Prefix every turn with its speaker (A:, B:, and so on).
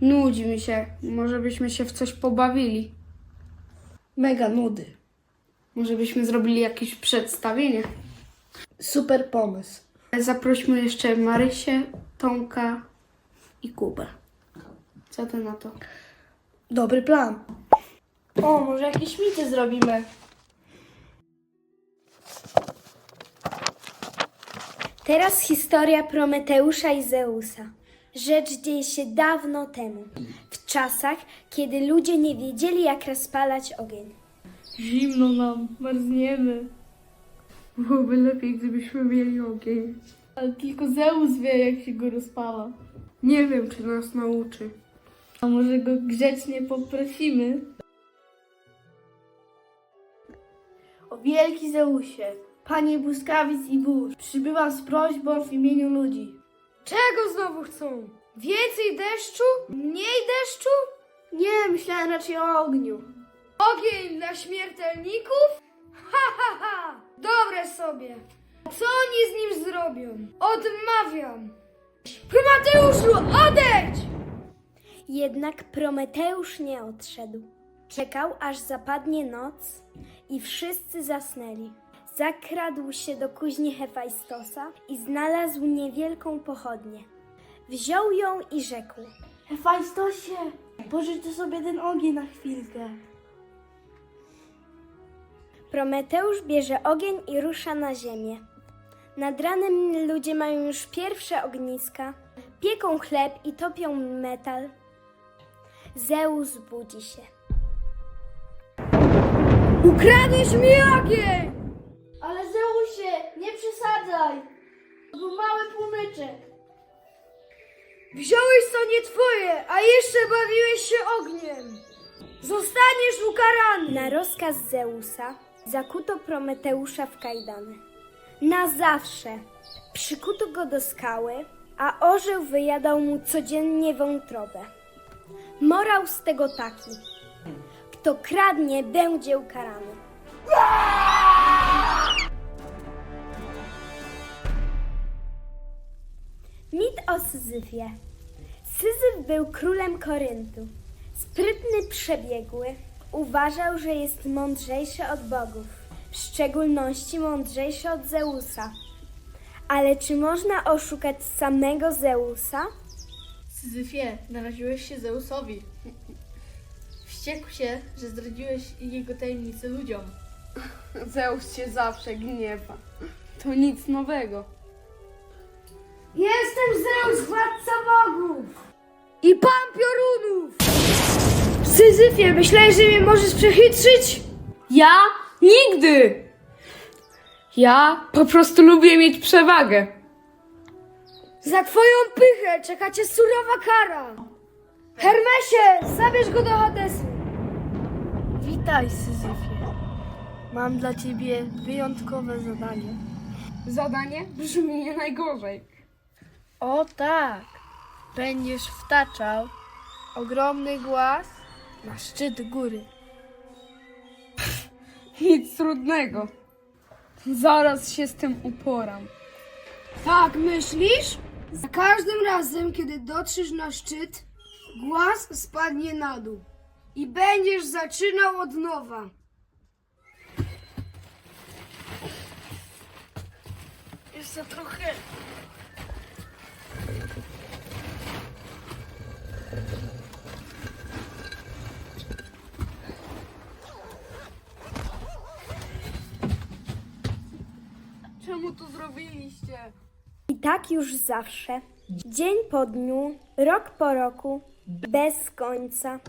A: Nudzi mi się. Może byśmy się w coś pobawili.
B: Mega nudy.
A: Może byśmy zrobili jakieś przedstawienie.
B: Super pomysł.
A: Zaprośmy jeszcze Marysię, Tomka i Kubę. Co ty na to?
B: Dobry plan. O, może jakieś mity zrobimy.
C: Teraz historia Prometeusza i Zeusa. Rzecz dzieje się dawno temu, w czasach, kiedy ludzie nie wiedzieli, jak rozpalać ogień.
B: Zimno nam, marzniemy.
A: Byłoby lepiej, gdybyśmy mieli ogień.
B: Ale tylko Zeus wie, jak się go rozpala.
A: Nie wiem, czy nas nauczy.
B: A może go grzecznie poprosimy? O wielki Zeusie, panie błyskawic i burz, przybywam z prośbą w imieniu ludzi.
D: Czego znowu chcą? Więcej deszczu? Mniej deszczu?
B: Nie, myślałem raczej o ogniu.
D: Ogień dla śmiertelników? Ha, ha, ha! Dobre sobie. Co oni z nim zrobią? Odmawiam. Prometeuszu, odejdź!
C: Jednak Prometeusz nie odszedł. Czekał, aż zapadnie noc i wszyscy zasnęli. Zakradł się do kuźni Hefajstosa i znalazł niewielką pochodnię. Wziął ją i rzekł.
B: Hefajstosie, pożycz sobie ten ogień na chwilkę.
C: Prometeusz bierze ogień i rusza na ziemię. Nad ranem ludzie mają już pierwsze ogniska, pieką chleb i topią metal. Zeus budzi się.
D: Ukradłeś mi ogień!
B: Mały płomyczek.
D: Wziąłeś co nie twoje, a jeszcze bawiłeś się ogniem. Zostaniesz ukarany.
C: Na rozkaz Zeusa zakuto Prometeusza w kajdany. Na zawsze przykuto go do skały, a orzeł wyjadał mu codziennie wątrobę. Morał z tego taki: kto kradnie, będzie ukarany. Mit o Syzyfie. Syzyf był królem Koryntu. Sprytny, przebiegły, uważał, że jest mądrzejszy od bogów, w szczególności mądrzejszy od Zeusa. Ale czy można oszukać samego Zeusa?
B: Syzyfie, naraziłeś się Zeusowi. Wściekł się, że zdradziłeś jego tajemnicę ludziom.
A: Zeus się zawsze gniewa. To nic nowego.
D: Jestem Zeus, władca bogów! I pan piorunów! Syzyfie, myślałeś, że mnie możesz przechytrzyć?
A: Ja? Nigdy! Ja po prostu lubię mieć przewagę.
D: Za twoją pychę czeka cię surowa kara! Hermesie, zabierz go do Hadesu!
B: Witaj, Syzyfie. Mam dla ciebie wyjątkowe zadanie.
A: Zadanie brzmi nie najgorzej.
B: O tak! Będziesz wtaczał ogromny głaz na szczyt góry.
A: Nic trudnego. Zaraz się z tym uporam.
D: Tak myślisz? Za każdym razem, kiedy dotrzesz na szczyt, głaz spadnie na dół i będziesz zaczynał od nowa.
B: Jeszcze trochę.
A: Czemu to zrobiliście?
C: I tak już zawsze, dzień po dniu, rok po roku, bez końca.